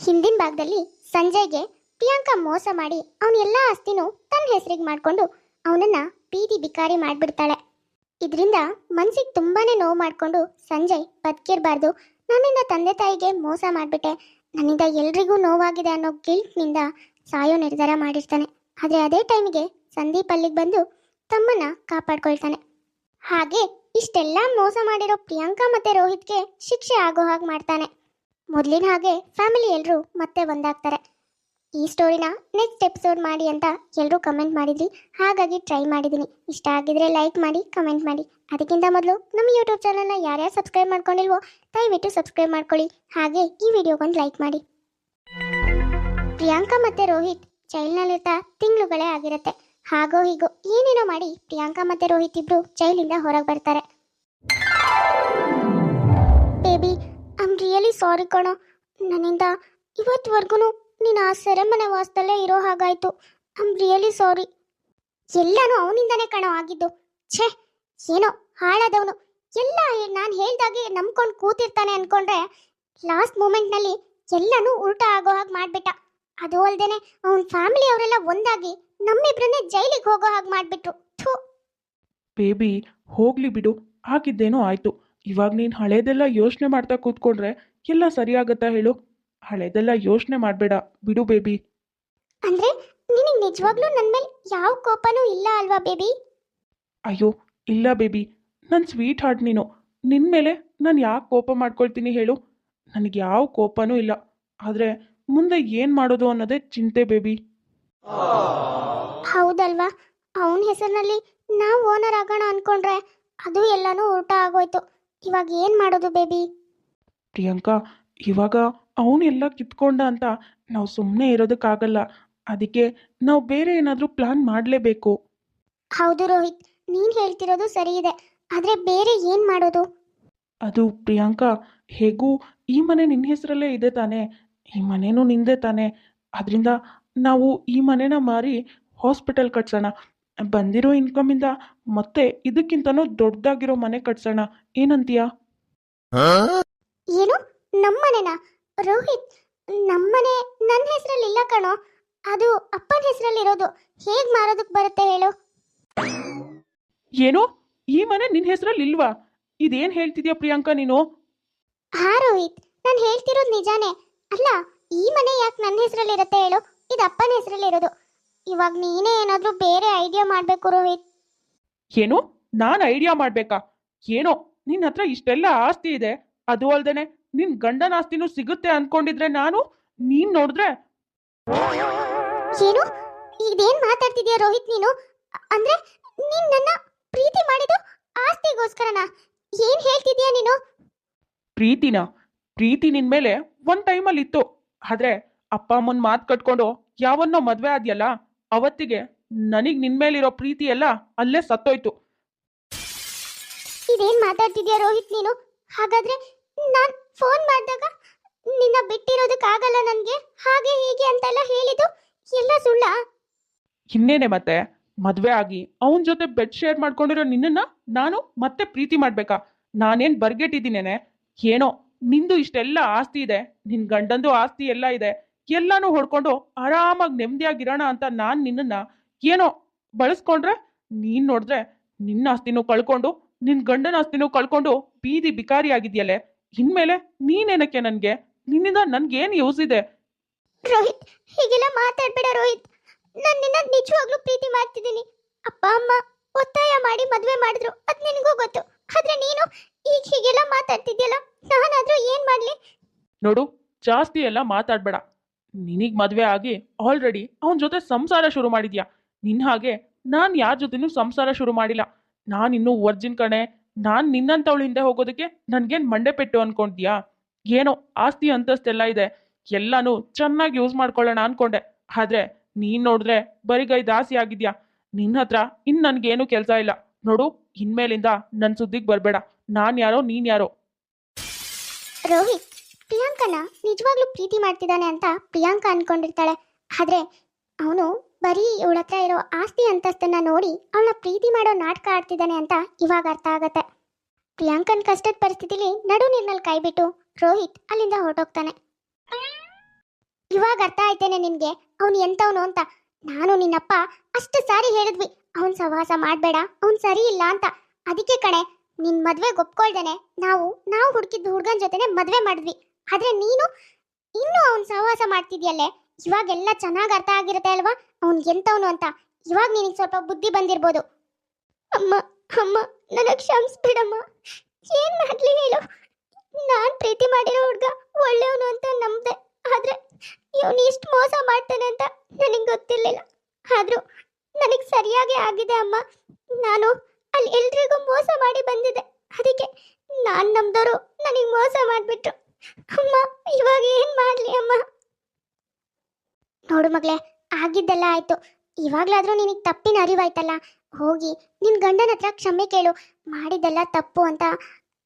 ಹಿಂದಿನ ಭಾಗದಲ್ಲಿ ಸಂಜಯ್ಗೆ ಪ್ರಿಯಾಂಕಾ ಮೋಸ ಮಾಡಿ ಅವನ ಎಲ್ಲ ಆಸ್ತಿನೂ ತನ್ನ ಹೆಸರಿಗೆ ಮಾಡಿಕೊಂಡು ಅವನನ್ನ ಬೀದಿ ಬಿಕಾರಿ ಮಾಡಿಬಿಡ್ತಾಳೆ. ಇದರಿಂದ ಮನ್ಸಿಗೆ ತುಂಬಾನೇ ನೋವು ಮಾಡಿಕೊಂಡು ಸಂಜಯ್ ಬದುಕಿರಬಾರ್ದು. ನನ್ನಿಂದ ತಂದೆ ತಾಯಿಗೆ ಮೋಸ ಮಾಡಿಬಿಟ್ಟೆ. ನನ್ನಿಂದ ಎಲ್ರಿಗೂ ನೋವಾಗಿದೆ ಅನ್ನೋ ಗಿಲ್ಟ್ನಿಂದ ಸಾಯೋ ನಿರ್ಧಾರ ಮಾಡಿರ್ತಾನೆ. ಆದರೆ ಅದೇ ಟೈಮಿಗೆ ಸಂದೀಪ್ ಅಲ್ಲಿಗೆ ಬಂದು ತಮ್ಮನ್ನ ಕಾಪಾಡ್ಕೊಳ್ತಾನೆ. ಹಾಗೆ ಇಷ್ಟೆಲ್ಲ ಮೋಸ ಮಾಡಿರೋ ಪ್ರಿಯಾಂಕಾ ಮತ್ತೆ ರೋಹಿತ್ಗೆ ಶಿಕ್ಷೆ ಆಗೋ ಹಾಗೆ ಮಾಡ್ತಾನೆ. ಮೊದಲಿನ ಹಾಗೆ ಫ್ಯಾಮಿಲಿ ಎಲ್ಲರೂ ಮತ್ತೆ ಒಂದಾಗ್ತಾರೆ. ಈ ಸ್ಟೋರಿನ ನೆಕ್ಸ್ಟ್ ಎಪಿಸೋಡ್ ಮಾಡಿ ಅಂತ ಎಲ್ಲರೂ ಕಮೆಂಟ್ ಮಾಡಿದ್ರಿ, ಹಾಗಾಗಿ ಟ್ರೈ ಮಾಡಿದ್ದೀನಿ. ಇಷ್ಟ ಆಗಿದ್ರೆ ಲೈಕ್ ಮಾಡಿ ಕಮೆಂಟ್ ಮಾಡಿ. ಅದಕ್ಕಿಂತ ಮೊದಲು ನಮ್ಮ ಯೂಟ್ಯೂಬ್ ಚಾನಲ್ನ ಯಾರ್ಯಾರು ಸಬ್ಸ್ಕ್ರೈಬ್ ಮಾಡ್ಕೊಂಡಿಲ್ವೋ, ದಯವಿಟ್ಟು ಸಬ್ಸ್ಕ್ರೈಬ್ ಮಾಡ್ಕೊಳ್ಳಿ. ಹಾಗೆ ಈ ವಿಡಿಯೋಗೊಂದು ಲೈಕ್ ಮಾಡಿ. ಪ್ರಿಯಾಂಕಾ ಮತ್ತೆ ರೋಹಿತ್ ಜೈಲ್ನಲ್ಲಿರ್ತಾ ತಿಂಗಳುಗಳೇ ಆಗಿರುತ್ತೆ. ಹಾಗೋ ಹೀಗೋ ಏನೇನೋ ಮಾಡಿ ಪ್ರಿಯಾಂಕಾ ಮತ್ತೆ ರೋಹಿತ್ ಇಬ್ಬರು ಜೈಲಿಂದ ಹೊರಗೆ ಬರ್ತಾರೆ. ರಿಯಲಿ ಸಾರಿ ಕಣೋ. ನನ್ನಿಂದ ಇವತ್ತುವರೆಗೂ ನೀನು ಆ ಸೆರೆಮನೆ ವಾಸದಲ್ಲೇ ಇರೋ ಹಾಗಾಯ್ತು. ಐಮ್ ರಿಯಲಿ ಸಾರಿ ಎಲ್ಲನೂ ಅವನಿಂದಾನೇ ಕಣೋ ಆಗಿದ್ದು. ಛೇ, ಏನೋ ಹಾಳಾದವನು. ಎಲ್ಲ ನಾನು ಹೇಳ್ದಾಗೆ ನಂಬ್ಕೊಂಡು ಕೂತಿರ್ತಾನೆ ಅನ್ಕೊಂಡ್ರೆ ಲಾಸ್ಟ್ ಮೂಮೆಂಟ್ನಲ್ಲಿ ಎಲ್ಲನೂ ಉಲ್ಟ ಆಗೋ ಹಾಗೆ ಮಾಡಿಬಿಟ್ಟ. ಅದು ಅಲ್ದೇನೆ ಅವನ ಫ್ಯಾಮಿಲಿ ಅವರೆಲ್ಲ ಒಂದಾಗಿ ನಮ್ಮಿಬ್ರನ್ನೇ ಜೈಲಿಗೆ ಹೋಗೋ ಹಾಗೆ ಮಾಡಿಬಿಟ್ರು. ಥೂ. ಬೇಬಿ ಹೋಗ್ಲಿ ಬಿಡು. ಆಗಿದ್ದೇನೋ ಆಯ್ತು. ಇವಾಗ ನೀನು ಹಳೇದೆಲ್ಲ ಯೋಚನೆ ಮಾಡ್ತಾ ಕೂತ್ಕೊಂಡ್ರೆ ಎಲ್ಲ ಸರಿಯಾಗತ್ತಾ ಹೇಳು? ಹಳೇದೆಲ್ಲ ಯೋಚನೆ ಮಾಡಬೇಡ. ಬಿಡು ಬೇಬಿ. ಅಂದ್ರೆ ನಿನಗೆ ನಿಜವಾಗ್ಲೂ ನನ್ನ ಮೇಲೆ ಯಾವ ಕೋಪನೂ ಇಲ್ಲ ಅಲ್ವಾ ಬೇಬಿ? ಅಯ್ಯೋ ಇಲ್ಲ ಬೇಬಿ. ನನ್ನ ಸ್ವೀಟ್ ಹಾರ್ಟ್ ನೀನು. ನಿನ್ನ ಮೇಲೆ ನಾನು ಯಾಕೆ ಕೋಪ ಮಾಡ್ಕೊಳ್ತೀನಿ ಹೇಳು? ನನಗೆ ಯಾವ ಕೋಪನೂ ಇಲ್ಲ. ಆದರೆ ಮುಂದೆ ಏನು ಮಾಡೋದು ಅನ್ನೋದೇ ಚಿಂತೆ ಬೇಬಿ. ಹೌದಲ್ವಾ? ಅವನ ಹೆಸರಿನಲ್ಲಿ ನಾವು ಓನರ್ ಆಗೋಣ ಅನ್ಕೊಂಡ್ರೆ ಅದು ಎಲ್ಲಾನು ಊಟ ಆಗೋಯ್ತು. ಇವಾಗ ಏನ್ ಮಾಡೋದು ಬೇಬಿ? ಪ್ರಿಯಾಂಕಾ ಇವಾಗ ಅವನೆಲ್ಲ ಕಿತ್ಕೊಂಡ ಅಂತ ನಾವು ಸುಮ್ಮನೆ ಇರೋದಕ್ಕಾಗಲ್ಲ. ಅದಕ್ಕೆ ನಾವು ಬೇರೆ ಏನಾದರೂ ಪ್ಲಾನ್ ಮಾಡಲೇಬೇಕು. ಹೌದು ರೋಹಿತ್ ನೀನ್ ಹೇಳ್ತಿರೋದು ಸರಿ ಇದೆ ಆದ್ರೆ ಬೇರೆ ಏನ್ ಮಾಡೋದು? ಅದು ಪ್ರಿಯಾಂಕಾ ಹೇಗೂ ಈ ಮನೆ ನಿನ್ನ ಹೆಸರಲ್ಲೇ ಇದೆ ತಾನೆ. ಈ ಮನೇನು ನಿಂದೆ ತಾನೆ. ಅದರಿಂದ ನಾವು ಈ ಮನೆನ ಮಾರಿ ಹಾಸ್ಪಿಟಲ್ ಕಟ್ಸೋಣ. ಬಂದಿರೋ ಇನ್ಕಮಿಂದ ಮತ್ತೆ ಇದಕ್ಕಿಂತನೂ ದೊಡ್ಡದಾಗಿರೋ ಮನೆ ಕಟ್ಸೋಣ. ಏನಂತೀಯ? ಏನು? ನಮ್ಮನೆನಾ? ರೋಹಿತ್ ನಮ್ಮನೆ ನನ್ನ ಹೆಸರಲ್ಲಿ ಇಲ್ಲ ಕಣೋ. ಅದು ಅಪ್ಪನ ಹೆಸರಲ್ಲಿರೋದು. ಹೇಗ್ ಮಾರೋದಕ್ಕೆ ಬರುತ್ತೆ ಹೇಳು. ಏನು? ಈ ಮನೆ ನಿನ್ನ ಹೆಸರಲ್ಲಿ ಇಲ್ವಾ? ಇದೇನು ಹೇಳ್ತಿದ್ಯಾ ಪ್ರಿಯಾಂಕಾ ನೀನು? ಹಾ ರೋಹಿತ್ ನಾನು ಹೇಳ್ತಿರೋದು ನಿಜಾನೇ. ಅಲ್ಲ ಈ ಮನೆ ಯಾಕೆ ನನ್ನ ಹೆಸರಲ್ಲಿ ಇರುತ್ತೆ ಹೇಳು? ಇದು ಅಪ್ಪನ ಹೆಸರಲ್ಲಿರೋದು. ಇವಾಗ ನೀನೇ ಏನಾದ್ರೂ ಬೇರೆ ಐಡಿಯಾ ಮಾಡ್ಬೇಕು ರೋಹಿತ್? ಏನು? ನಾನು ಐಡಿಯಾ ಮಾಡಬೇಕಾ? ಏನೋ? ನಿನ್ನ ಹತ್ರ ಇಷ್ಟೆಲ್ಲ ಆಸ್ತಿ ಇದೆ. ಅದು ಅಲ್ದೇನೆ ನಿನ್ನ ಗಂಡನ ಆಸ್ತಿನೂ ಸಿಗುತ್ತೆ ಅನ್ಕೊಂಡಿದ್ರೆ ನಾನು ನೀನು ನೋಡಿದ್ರೆ ಏನು? ಇದೇನ್ ಮಾತಾಡ್ತಿದ್ಯಾ ರೋಹಿತ್ ನೀನು? ಅ- ಅಂದ್ರೆ ನೀನ್ ನನ್ನ ಪ್ರೀತಿ ಮಾಡಿದ್ದು ಆಸ್ತಿಗೋಸ್ಕರನಾ? ಏನ್ ಹೇಳ್ತಿದ್ಯಾ ನೀನು? ಪ್ರೀತಿನ? ಪ್ರೀತಿ ನಿನ್ ಮೇಲೆ ಒಂದ್ ಟೈಮಲ್ಲಿ ಇತ್ತು ಆದ್ರೆ ಅಪ್ಪ ಅಮ್ಮನ್ ಮಾತು ಕಟ್ಕೊಂಡು ಯಾವನ್ನೋ ಮದ್ವೆ ಆದ್ಯಲ್ಲ? ಅವತ್ತಿಗೆ ನನಗ್ ನಿನ್ ಮೇಲಿರೋ ಪ್ರೀತಿ ಎಲ್ಲ ಅಲ್ಲೇ ಸತ್ತೋಯ್ತು. ಇದೇನ್ ಮಾತಾಡ್ತಿದ್ಯಾ ರೋಹಿತ್ ನೀನು? ಹಾಗಾದ್ರೆ ನಾನ್ ಫೋನ್ ಮಾಡಿದಾಗ ನಿನ್ನ ಬಿಟ್ಟಿರೋದಕ್ಕಾಗಲ್ಲ ನನ್ಗೆ? ಹಾಗೆ ಹೀಗೆ ಅಂತೆಲ್ಲ ಹೇಳಿದ್ದು ಎಲ್ಲ ಸುಳ್ಳ? ಇನ್ನೇನೆ ಮತ್ತೆ ಮದ್ವೆ ಆಗಿ ಅವನ್ ಜೊತೆ ಬೆಡ್ ಶೇರ್ ಮಾಡ್ಕೊಂಡಿರೋ ನಿನ್ನನ್ನ ನಾನು ಮತ್ತೆ ಪ್ರೀತಿ ಮಾಡ್ಬೇಕಾ? ನಾನೇನ್ ಬರ್ಗೆಟ್ಟಿದ್ದೀನೇನೆ? ಏನೋ ನಿಂದು ಇಷ್ಟೆಲ್ಲ ಆಸ್ತಿ ಇದೆ. ನಿನ್ ಗಂಡಂದು ಆಸ್ತಿ ಎಲ್ಲ ಇದೆ. ಎಲ್ಲಾನು ಹೊಡ್ಕೊಂಡು ಆರಾಮಾಗಿ ನೆಮ್ಮದಿಯಾಗಿರೋಣ ಅಂತ ನಾನು ನಿನ್ನನ್ನ ಏನೋ ಬಳಸ್ಕೊಂಡ್ರೆ ನೀನ್ ನೋಡಿದ್ರೆ ನಿನ್ನ ಆಸ್ತಿನೂ ಕಳ್ಕೊಂಡು ನಿನ್ ಗಂಡನ ಆಸ್ತಿನೂ ಕಳ್ಕೊಂಡು ಬೀದಿ ಬಿಕಾರಿ ಆಗಿದ್ಯಲ್ಲೇ? ಇನ್ಮೇಲೆ ನೀನೇನಕ್ಕೆ ನನ್ಗೆ? ನಿನ್ನಿಂದ ನನ್ಗೇನ್ ಯೂಸ್ ಇದೆ? ರೋಹಿತ್ ಹೀಗೆಲ್ಲ ಮಾತಾಡ್ಬೇಡ ರೋಹಿತ್. ನಾನು ನಿನ್ನ ನಿಜವಾಗ್ಲೂ ಪ್ರೀತಿ ಮಾಡ್ತಿದ್ದೀನಿ. ಅಪ್ಪ ಅಮ್ಮ ಒತ್ತಾಯ ಮಾಡಿ ಮದುವೆ ಮಾಡಿದ್ರು ಅದ್ ನಿನಗೂ ಗೊತ್ತು. ಆದ್ರೆ ನೀನು ಈಗ ಹೀಗೆಲ್ಲ ಮಾತಾಡ್ತಿದ್ಯಲ್ಲ ನಾನಾದ್ರೂ ಏನ್ ಮಾಡ್ಲಿ? ನೋಡು ಜಾಸ್ತಿ ಎಲ್ಲ ಮಾತಾಡ್ಬೇಡ. ನಿನಗ್ ಮದ್ವೆ ಆಗಿ ಆಲ್ರೆಡಿ ಅವನ ಜೊತೆ ಸಂಸಾರ ಶುರು ಮಾಡಿದ್ಯಾ? ನಿನ್ ಹಾಗೆ ನಾನ್ ಯಾರ ಜೊತೆನೂ ಸಂಸಾರ ಶುರು ಮಾಡಿಲ್ಲ. ನಾನ್ ಇನ್ನೂ ವರ್ಜಿನ್ ಕಣೆ. ನಾನ್ ನಿನ್ನಂತವಳ ಹಿಂದೆ ಹೋಗೋದಕ್ಕೆ ನನ್ಗೇನ್ ಮಂಡೆ ಪೆಟ್ಟು ಅನ್ಕೊಂಡ್ಯಾ? ಏನೋ ಆಸ್ತಿ ಅಂತಸ್ತೆಲ್ಲ ಇದೆ. ಎಲ್ಲಾನು ಚೆನ್ನಾಗಿ ಯೂಸ್ ಮಾಡ್ಕೊಳ್ಳೋಣ ಅನ್ಕೊಂಡೆ. ಆದ್ರೆ ನೀನ್ ನೋಡಿದ್ರೆ ಬರಿಗೈ ದಾಸಿ ಆಗಿದ್ಯಾ? ನಿನ್ನ ಹತ್ರ ಇನ್ ನನ್ಗೇನು ಕೆಲಸ ಇಲ್ಲ. ನೋಡು, ಇನ್ಮೇಲಿಂದ ನನ್ ಸುದ್ದಿಗ್ ಬರ್ಬೇಡ. ನಾನ್ ಯಾರೋ, ನೀನ್ ಯಾರೋ. ರೋಹಿತ್ ಪ್ರಿಯಾಂಕನ ನಿಜವಾಗ್ಲೂ ಪ್ರೀತಿ ಮಾಡ್ತಿದ್ದಾನೆ ಅಂತ ಪ್ರಿಯಾಂಕ ಅನ್ಕೊಂಡಿರ್ತಾಳೆ. ಆದ್ರೆ ಅವನು ಬರೀ ಇವಳ ಹತ್ರ ಇರೋ ಆಸ್ತಿ ಅಂತಸ್ತನ್ನ ನೋಡಿ ಅವಳ ಪ್ರೀತಿ ಮಾಡೋ ನಾಟಕ ಆಡ್ತಿದ್ದಾನೆ ಅಂತ ಇವಾಗ ಅರ್ಥ ಆಗತ್ತೆ. ಪ್ರಿಯಾಂಕನ್ ಕಷ್ಟದ ಪರಿಸ್ಥಿತಿಲಿ ನಡು ನೀರ್ನಲ್ಲಿ ಕೈಬಿಟ್ಟು ರೋಹಿತ್ ಅಲ್ಲಿಂದ ಹೊರಟೋಗ್ತಾನೆ. ಇವಾಗ ಅರ್ಥ ಆಯ್ತೇನೆ ನಿನ್ಗೆ, ಅವನು ಎಂತವನು ಅಂತ. ನಾನು ನಿನ್ನಪ್ಪ ಅಷ್ಟು ಸಾರಿ ಹೇಳಿದ್ವಿ. ಅವನ್ ಸಹವಾಸ ಮಾಡ್ಬೇಡ, ಅವನ್ ಸರಿ ಇಲ್ಲ ಅಂತ. ಅದಕ್ಕೆ ಕಣೆ, ನಿನ್ ಮದ್ವೆ ಒಪ್ಕೊಳ್ದೇನೆ ನಾವು ನಾವು ಹುಡುಕಿದ್ದ ಹುಡ್ಗನ್ ಜೊತೆನೆ ಮದ್ವೆ ಮಾಡಿದ್ವಿ. ಆದ್ರೆ ನೀನು ಇನ್ನೂ ಅವನ್ ಸಹವಾಸ ಮಾಡ್ತಿದ್ಯಲ್ಲೇ? ಇವಾಗೆಲ್ಲ ಚೆನ್ನಾಗಿ ಅರ್ಥ ಆಗಿರುತ್ತೆ ಅಲ್ವಾ? ಅವ್ನ್ ಎಂತವನು ಅಂತ. ಇವಾಗ ನಿನಗೆ ಸ್ವಲ್ಪ ಬುದ್ಧಿ ಬಂದಿರ್ಬೋದು. ಅಮ್ಮ ಅಮ್ಮ, ನನಗೆ ಕ್ಷಮಿಸ್ಬಿಡಮ್ಮ. ಏನ್ ಮಾಡ್ಲಿ ಹೇಳು? ನಾನ್ ಪ್ರೀತಿ ಮಾಡಿರೋ ಹುಡ್ಗ ಒಳ್ಳೆಯವನು ಅಂತ ನಂಬ್ದೆ. ಆದ್ರೆ ಇವನು ಇಷ್ಟು ಮೋಸ ಮಾಡ್ತಾನೆ ಅಂತ ನನಗೆ ಗೊತ್ತಿರ್ಲಿಲ್ಲ. ಆದ್ರೂ ನನಗೆ ಸರಿಯಾಗಿ ಆಗಿದೆ ಅಮ್ಮ. ನಾನು ಅಲ್ಲಿ ಎಲ್ರಿಗೂ ಮೋಸ ಮಾಡಿ ಬಂದಿದ್ದೆ. ಅದಕ್ಕೆ ನಾನ್ ನಮ್ದವರು ನನಗೆ ಮೋಸ ಮಾಡಿಬಿಟ್ರು. ಅಮ್ಮ, ಇವಾಗ ಏನ್ ಮಾಡ್ಲಿ ಅಮ್ಮ? ನೋಡು ಮಗಳೇ, ಆಗಿದ್ದೆಲ್ಲ ಆಯ್ತು. ಇವಾಗ್ಲಾದ್ರೂ ನಿನಗೆ ತಪ್ಪಿನ ಅರಿವಾಯ್ತಲ್ಲ? ಹೋಗಿ, ನಿನ್ ಗಂಡನ ಹತ್ರ ಕ್ಷಮೆ ಕೇಳು. ಮಾಡಿದ್ದೆಲ್ಲ ತಪ್ಪು ಅಂತ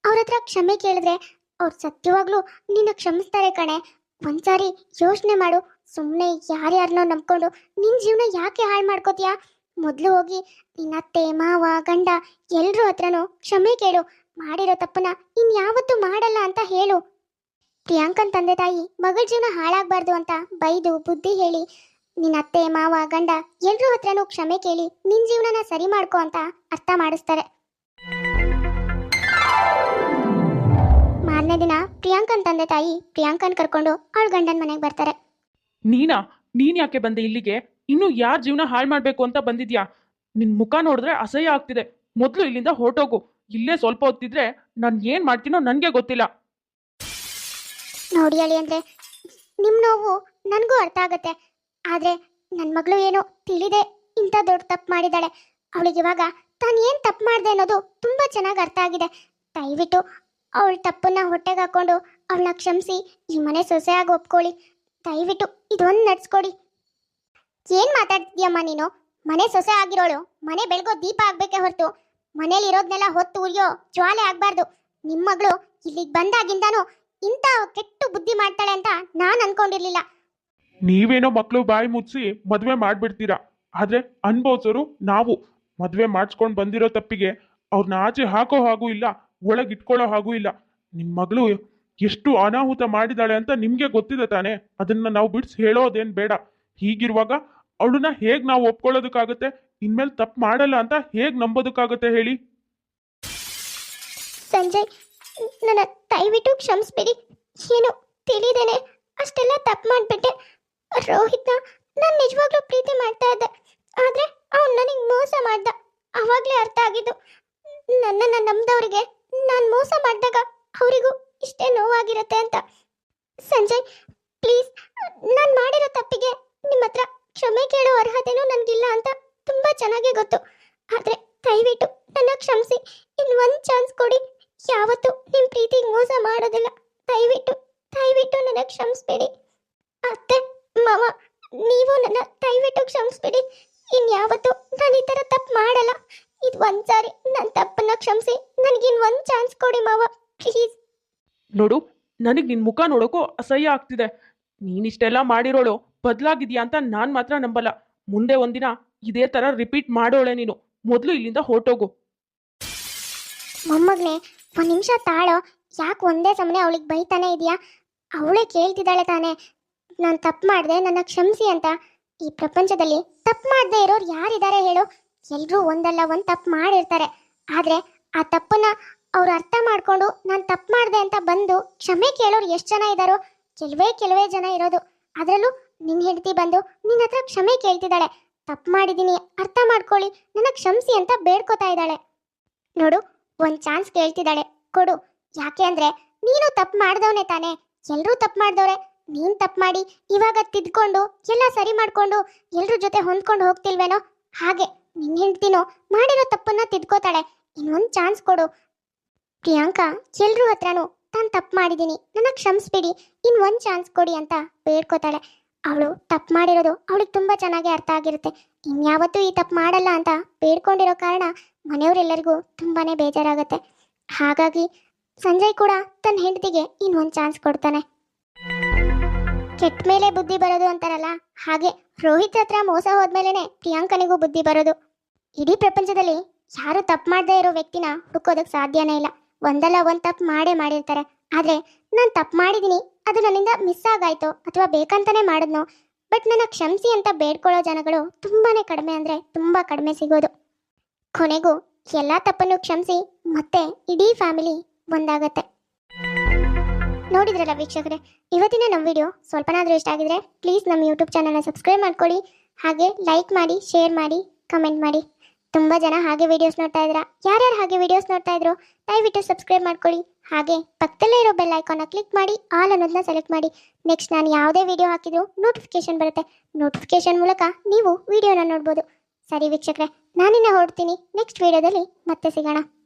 ಅವ್ರ ಹತ್ರ ಕ್ಷಮೆ ಕೇಳಿದ್ರೆ ಅವ್ರು ಸತ್ಯವಾಗ್ಲೂ ನಿನ್ನ ಕ್ಷಮಿಸ್ತಾರೆ ಕಣೆ. ಒಂದ್ಸಾರಿ ಯೋಚನೆ ಮಾಡು. ಸುಮ್ಮನೆ ಯಾರ್ಯಾರನ್ನೋ ನಂಬ್ಕೊಂಡು ನಿನ್ ಜೀವನ ಯಾಕೆ ಹಾಳು ಮಾಡ್ಕೋತೀಯಾ? ಮೊದಲು ಹೋಗಿ ನಿನ್ನ ಅತ್ತೆ, ಮಾವ, ಗಂಡ ಎಲ್ರು ಹತ್ರನೂ ಕ್ಷಮೆ ಕೇಳು. ಮಾಡಿರೋ ತಪ್ಪನ್ನ ಇನ್ಯಾವತ್ತೂ ಮಾಡಲ್ಲ ಅಂತ ಹೇಳು. ಪ್ರಿಯಾಂಕನ್ ತಂದೆ ತಾಯಿ ಮಗಳ ಜೀವನ ಹಾಳಾಗಬಾರ್ದು ಅಂತ ಬೈದು ಬುದ್ಧಿ ಹೇಳಿ, ನಿನ್ನ ಅತ್ತೆ, ಮಾವ, ಗಂಡ ಎಲ್ರ ಹತ್ರನೂ ಕ್ಷಮೆ ಕೇಳಿ ನಿನ್ ಜೀವನನ ಸರಿ ಮಾಡ್ಕೋ ಅಂತ ಅರ್ಥ ಮಾಡಿಸ್ತಾರೆ. ಮಾರನೇ ದಿನ ಪ್ರಿಯಾಂಕನ್ ತಂದೆ ತಾಯಿ ಪ್ರಿಯಾಂಕನ್ ಕರ್ಕೊಂಡು ಅವಳ ಗಂಡನ ಮನೆಗೆ ಬರ್ತಾರೆ. ನೀನಾ? ನೀನ್ ಯಾಕೆ ಬಂದೆ ಇಲ್ಲಿಗೆ? ಇನ್ನು ಯಾರ ಜೀವನ ಹಾಳು ಮಾಡ್ಬೇಕು ಅಂತ ಬಂದಿದ್ಯಾ? ನಿನ್ ಮುಖ ನೋಡಿದ್ರೆ ಅಸಹ್ಯ ಆಗ್ತಿದೆ. ಮೊದ್ಲು ಇಲ್ಲಿಂದ ಹೊರಟೋಗು. ಇಲ್ಲೇ ಸ್ವಲ್ಪ ಹೊತ್ತಿದ್ರೆ ನಾನು ಏನ್ ಮಾಡ್ತೀನೋ ನನಗೆ ಗೊತ್ತಿಲ್ಲ. ನೋಡಿ ಹೇಳಿ ಅಂದ್ರೆ ನಿಮ್ ನೋವು ನನಗೂ ಅರ್ಥ ಆಗುತ್ತೆ. ಆದ್ರೆ ನನ್ನ ಮಗಳು ಏನೋ ತಿಳಿದೆ ಇಂಥ ದೊಡ್ಡ ತಪ್ಪು ಮಾಡಿದಾಳೆ. ಅವಳಿಗೆ ಇವಾಗ ತಾನು ಏನು ತಪ್ಪು ಮಾಡಿದೆ ಅನ್ನೋದು ತುಂಬಾ ಚೆನ್ನಾಗಿ ಅರ್ಥ ಆಗಿದೆ. ದಯವಿಟ್ಟು ಅವಳ ತಪ್ಪನ್ನ ಹೊಟ್ಟೆಗೆ ಹಾಕೊಂಡು ಅವಳನ್ನ ಕ್ಷಮಿಸಿ ಈ ಮನೆ ಸೊಸೆಯಾಗಿ ಒಪ್ಕೊಳ್ಳಿ. ದಯವಿಟ್ಟು ಇದೊಂದು ನಡ್ಸ್ಕೊಡಿ. ಏನ್ ಮಾತಾಡ್ತಿದ್ಯಮ್ಮ ನೀನು? ಮನೆ ಸೊಸೆ ಆಗಿರೋಳು. ಮನೆ ಬೆಳಗೋ ದೀಪ ಆಗ್ಬೇಕೆ ಹೊರತು. ಮನೇಲಿ ಇರೋದ್ನೆಲ್ಲ ಹೊತ್ತು ಉರಿಯೋ ಜ್ವಾಲೆ ಆಗ್ಬಾರ್ದು. ನಿಮ್ಮ ಮಗಳು ಇಲ್ಲಿಗೆ ಬಂದಾಗಿಂದಾನು ಇಂಥ ಕೆಟ್ಟು ಬುದ್ಧಿ ಮಾಡ್ತಾಳೆ ಅಂತ ನಾನ್ ಅನ್ಕೊಂಡಿರ್ಲಿಲ್ಲ. ನೀವೇನೋ ಮಕ್ಕಳು ಬಾಯಿ ಮುಚ್ಚಿ ಮದ್ವೆ ಮಾಡ್ಬಿಡ್ತೀರಾ? ಆದ್ರೆ ಅನ್ಭವಿಸೋರು ನಾವು. ಮದ್ವೆ ಮಾಡಿಸ್ಕೊಂಡು ಬಂದಿರೋ ತಪ್ಪಿಗೆ ಅವ್ರನ್ನ ಆಚೆ ಹಾಕೋ ಹಾಗೂ ಇಲ್ಲ ಒಳಗೆ ಇಟ್ಕೊಳ್ಳೋ ಹಾಗೂ ಇಲ್ಲ. ನಿಮ್ಮ ಮಗಳು ಎಷ್ಟು ಅನಾಹುತ ಮಾಡಿದಾಳೆ ಅಂತ ನಿಮ್ಗೆ ಗೊತ್ತಿದೆ ತಾನೇ? ಅದನ್ನ ನಾವು ಬಿಡ್ಸಿ ಹೇಳೋದೇನ್ ಬೇಡ. ಹೀಗಿರುವಾಗ ಅವಳನ್ನ ಹೇಗ್ ನಾವು ಒಪ್ಕೊಳ್ಳೋದಕ್ಕಾಗುತ್ತೆ? ಇನ್ಮೇಲೆ ತಪ್ಪು ಮಾಡಲ್ಲ ಅಂತ ಹೇಗ್ ನಂಬೋದಕ್ಕಾಗುತ್ತೆ ಹೇಳಿ? ಸಂಜಯ್ ನನ್ನ ದಯವಿಟ್ಟು ಕ್ಷಮಿಸ್ಬೇಡಿ. ಏನು ತಿಳಿದೇನೆ? ಅಷ್ಟೆಲ್ಲ ತಪ್ಪು ಮಾಡಿಬಿಟ್ಟೆ. ರೋಹಿತ್ನ ನಾನು ನಿಜವಾಗ್ಲೂ ಪ್ರೀತಿ ಮಾಡ್ತಾ ಇದ್ದೆ. ಆದರೆ ಅವನು ನನಗೆ ಮೋಸ ಮಾಡ್ದ. ಅವಾಗಲೇ ಅರ್ಥ ಆಗಿದ್ದು. ನನ್ನನ್ನು ನಂಬ್ದವ್ರಿಗೆ ನಾನು ಮೋಸ ಮಾಡಿದಾಗ ಅವರಿಗೂ ಇಷ್ಟೇ ನೋವಾಗಿರುತ್ತೆ ಅಂತ. ಸಂಜಯ್, ಪ್ಲೀಸ್, ನಾನು ಮಾಡಿರೋ ತಪ್ಪಿಗೆ ನಿಮ್ಮ ಹತ್ರ ಕ್ಷಮೆ ಕೇಳೋ ಅರ್ಹತೆನೂ ನನಗಿಲ್ಲ ಅಂತ ತುಂಬ ಚೆನ್ನಾಗಿ ಗೊತ್ತು. ಆದರೆ ದಯವಿಟ್ಟು ನನ್ನ ಕ್ಷಮಿಸಿ. ಇನ್ನು ಒಂದು ಚಾನ್ಸ್ ಕೊಡಿ. ಯಾವತ್ತೂ ನಿಮ್ ಪ್ರೀತಿ ಮೋಸ ಮಾಡೋದಿಲ್ಲ. ದಯವಿಟ್ಟು ದಯವಿಟ್ಟು ನನ್ನ ಕ್ಷಮಿಸ್ಬೇಡಿ. ಅತ್ತೆ ಮಾವ ನೀವು ನನ್ನ ದಯವಿಟ್ಟು ಕ್ಷಮಿಸ್ಬೇಡಿ. ಇನ್ಯಾವತ್ತೂ ನಾನು ಈ ಥರ ತಪ್ಪು ಮಾಡಲ್ಲ. ಇದು ಒಂದ್ಸಾರಿ ನನ್ನ ತಪ್ಪನ್ನ ಕ್ಷಮಿಸಿ. ನನಗಿನ್ ಒಂದ್ ಚಾನ್ಸ್ ಕೊಡಿ ಮಾವ ಪ್ಲೀಸ್. ನೋಡು ನನಗ್ ನಿನ್ ಮುಖ ನೋಡೋಕೋ ಅಸಹ್ಯ ಆಗ್ತಿದೆ. ನೀನಿಷ್ಟೆಲ್ಲ ಮಾಡಿರೋಳು ಬದ್ಲಾಗಿದ್ಯಾ ಅಂತ ನಾನ್ ಮಾತ್ರ ನಂಬಲ್ಲ. ಮುಂದೆ ಒಂದಿನ ಇದೇ ತರ ರಿಪೀಟ್ ಮಾಡೋಳೆ ನೀನು. ಮೊದ್ಲು ಇಲ್ಲಿಂದ ಹೊರಟೋಗು. ಮೊಮ್ಮಗ್ನೆ ಒಂದ್ ನಿಮಿಷ ತಾಳೋ. ಯಾಕೆ ಒಂದೇ ಸಮನೆ ಅವಳಿಗೆ ಬೈತಾನೆ ಇದೆಯಾ? ಅವಳೇ ಕೇಳ್ತಿದ್ದಾಳೆ ತಾನೆ. ನಾನು ತಪ್ಪು ಮಾಡಿದೆ, ನನ್ನ ಕ್ಷಮಿಸಿ ಅಂತ. ಈ ಪ್ರಪಂಚದಲ್ಲಿ ತಪ್ಪು ಮಾಡದೆ ಇರೋರು ಯಾರಿದ್ದಾರೆ ಹೇಳು? ಎಲ್ಲರೂ ಒಂದಲ್ಲ, ಒಂದು ತಪ್ಪು ಮಾಡಿರ್ತಾರೆ. ಆದ್ರೆ ಆ ತಪ್ಪನ್ನ ಅವ್ರು ಅರ್ಥ ಮಾಡ್ಕೊಂಡು ನಾನು ತಪ್ಪು ಮಾಡಿದೆ ಅಂತ ಬಂದು ಕ್ಷಮೆ ಕೇಳೋರು ಎಷ್ಟು ಜನ ಇದ್ದಾರೋ ಕೆಲವೇ ಕೆಲವೇ ಜನ ಇರೋದು. ಅದರಲ್ಲೂ ನಿನ್ನ ಹೆಂಡತಿ ಬಂದು ನಿನ್ನ ಹತ್ರ ಕ್ಷಮೆ ಕೇಳ್ತಿದ್ದಾಳೆ. ತಪ್ಪು ಮಾಡಿದ್ದೀನಿ ಅರ್ಥ ಮಾಡ್ಕೊಳ್ಳಿ, ನನ್ನ ಕ್ಷಮಿಸಿ ಅಂತ ಬೇಡ್ಕೋತಾ ಇದ್ದಾಳೆ. ನೋಡು ಒಂದ್ ಚಾನ್ಸ್ ಕೇಳ್ತಿದ್ದಾಳೆ. ಕೊಡು. ಯಾಕೆ ಅಂದ್ರೆ ನೀನು ತಪ್ಪು ಮಾಡ್ದವನೇ ತಾನೇ. ಎಲ್ರೂ ತಪ್ಪು ಮಾಡ್ದವ್ರೆ. ನೀನ್ ತಪ್ಪು ಮಾಡಿ. ಇವಾಗ ತಿದ್ಕೊಂಡು, ಎಲ್ಲ ಸರಿ ಮಾಡ್ಕೊಂಡು, ಎಲ್ರ ಜೊತೆ ಹೊಂದ್ಕೊಂಡು ಹೋಗ್ತಿಲ್ವೇನೋ? ಹಾಗೆ. ನಿನ್ ಹೆಂಡ್ತಿನೋ ಮಾಡಿರೋ ತಪ್ಪನ್ನ ತಿದ್ಕೋತಾಳೆ. ಇನ್ನೊಂದ್ ಚಾನ್ಸ್ ಕೊಡು. ಪ್ರಿಯಾಂಕಾ ಎಲ್ಲರೂ ಹತ್ರನೂ ತಾನು ತಪ್ಪು ಮಾಡಿದ್ದೀನಿ ನನ್ನ ಕ್ಷಮಿಸ್ಬಿಡಿ. ಇನ್ ಒಂದ್ ಚಾನ್ಸ್ ಕೊಡಿ ಅಂತ ಬೇಡ್ಕೋತಾಳೆ. ಅವಳು ತಪ್ಪು ಮಾಡಿರೋದು ಅವಳಿಗೆ ತುಂಬಾ ಚೆನ್ನಾಗಿ ಅರ್ಥ ಆಗಿರುತ್ತೆ. ಇನ್ಯಾವತ್ತೂ ಈ ತಪ್ಪು ಮಾಡಲ್ಲ ಅಂತ ಬೇಡ್ಕೊಂಡಿರೋ ಕಾರಣ ಮನೆಯವರೆಲ್ಲರಿಗೂ ತುಂಬಾನೇ ಬೇಜಾರಾಗುತ್ತೆ. ಹಾಗಾಗಿ ಸಂಜಯ್ ಕೂಡ ತನ್ನ ಹೆಂಡತಿಗೆ ಇನ್ನೊಂದು ಚಾನ್ಸ್ ಕೊಡ್ತಾನೆ. ಕೆಟ್ಟ ಮೇಲೆ ಬುದ್ಧಿ ಬರೋದು ಅಂತಾರಲ್ಲ, ಹಾಗೆ ರೋಹಿತ್ ಹತ್ರ ಮೋಸ ಹೋದ್ಮೇಲೆ ಪ್ರಿಯಾಂಕನಿಗೂ ಬುದ್ಧಿ ಬರೋದು. ಇಡೀ ಪ್ರಪಂಚದಲ್ಲಿ ಯಾರು ತಪ್ಪು ಮಾಡದೇ ಇರೋ ವ್ಯಕ್ತಿನ ಹುಡುಕೋದಕ್ಕೆ ಸಾಧ್ಯನೇ ಇಲ್ಲ. ಒಂದಲ್ಲ ಒಂದು ತಪ್ಪು ಮಾಡೇ ಮಾಡಿರ್ತಾರೆ. ಆದ್ರೆ ನಾನು ತಪ್ಪು ಮಾಡಿದ್ದೀನಿ ಅದು ನನ್ನಿಂದ ಮಿಸ್ ಆಗಾಯ್ತು ಅಥವಾ ಬೇಕಂತಾನೆ ಮಾಡಿದ್ನೋ? ಬಟ್ ನನ್ನ ಕ್ಷಮಿಸಿ ಅಂತ ಬೇಡ್ಕೊಳ್ಳೋ ಜನಗಳು ತುಂಬಾನೇ ಕಡಿಮೆ ಅಂದರೆ ತುಂಬ ಕಡಿಮೆ ಸಿಗೋದು. ಕೊನೆಗೂ ಎಲ್ಲ ತಪ್ಪನ್ನು ಕ್ಷಮಿಸಿ ಮತ್ತೆ ಇಡೀ ಫ್ಯಾಮಿಲಿ ಒಂದಾಗತ್ತೆ. ನೋಡಿದ್ರಲ್ಲ ವೀಕ್ಷಕರೇ, ಇವತ್ತಿನ ನಮ್ಮ ವಿಡಿಯೋ ಸ್ವಲ್ಪನಾದರೂ ಇಷ್ಟ ಆಗಿದ್ರೆ ಪ್ಲೀಸ್ ನಮ್ಮ ಯೂಟ್ಯೂಬ್ ಚಾನಲ್ನ ಸಬ್ಸ್ಕ್ರೈಬ್ ಮಾಡ್ಕೊಳ್ಳಿ, ಹಾಗೆ ಲೈಕ್ ಮಾಡಿ ಶೇರ್ ಮಾಡಿ ಕಮೆಂಟ್ ಮಾಡಿ. ತುಂಬ ಜನ ಹಾಗೆ ವಿಡಿಯೋಸ್ ನೋಡ್ತಾ ಇದ್ದೀರಾ? ಯಾರ್ಯಾರು ಹಾಗೆ ವಿಡಿಯೋಸ್ ನೋಡ್ತಾ ಇದ್ರು, ದಯವಿಟ್ಟು ಸಬ್ಸ್ಕ್ರೈಬ್ ಮಾಡ್ಕೊಳ್ಳಿ, ಹಾಗೆ ಪಕ್ಕದಲ್ಲೇ ಇರೋ ಬೆಲ್ ಐಕಾನ್ನ ಕ್ಲಿಕ್ ಮಾಡಿ ಆಲ್ ಅನ್ನೋದನ್ನ ಸೆಲೆಕ್ಟ್ ಮಾಡಿ. ನೆಕ್ಸ್ಟ್ ನಾನು ಯಾವುದೇ ವಿಡಿಯೋ ಹಾಕಿದ್ರು ನೋಟಿಫಿಕೇಶನ್ ಬರುತ್ತೆ. ನೋಟಿಫಿಕೇಶನ್ ಮೂಲಕ ನೀವು ವಿಡಿಯೋನ ನೋಡ್ಬೋದು. ಸರಿ ವೀಕ್ಷಕರೇ ನಾನಿನ್ನ ಹೊರಡ್ತೀನಿ. ನೆಕ್ಸ್ಟ್ ವಿಡಿಯೋದಲ್ಲಿ ಮತ್ತೆ ಸಿಗೋಣ.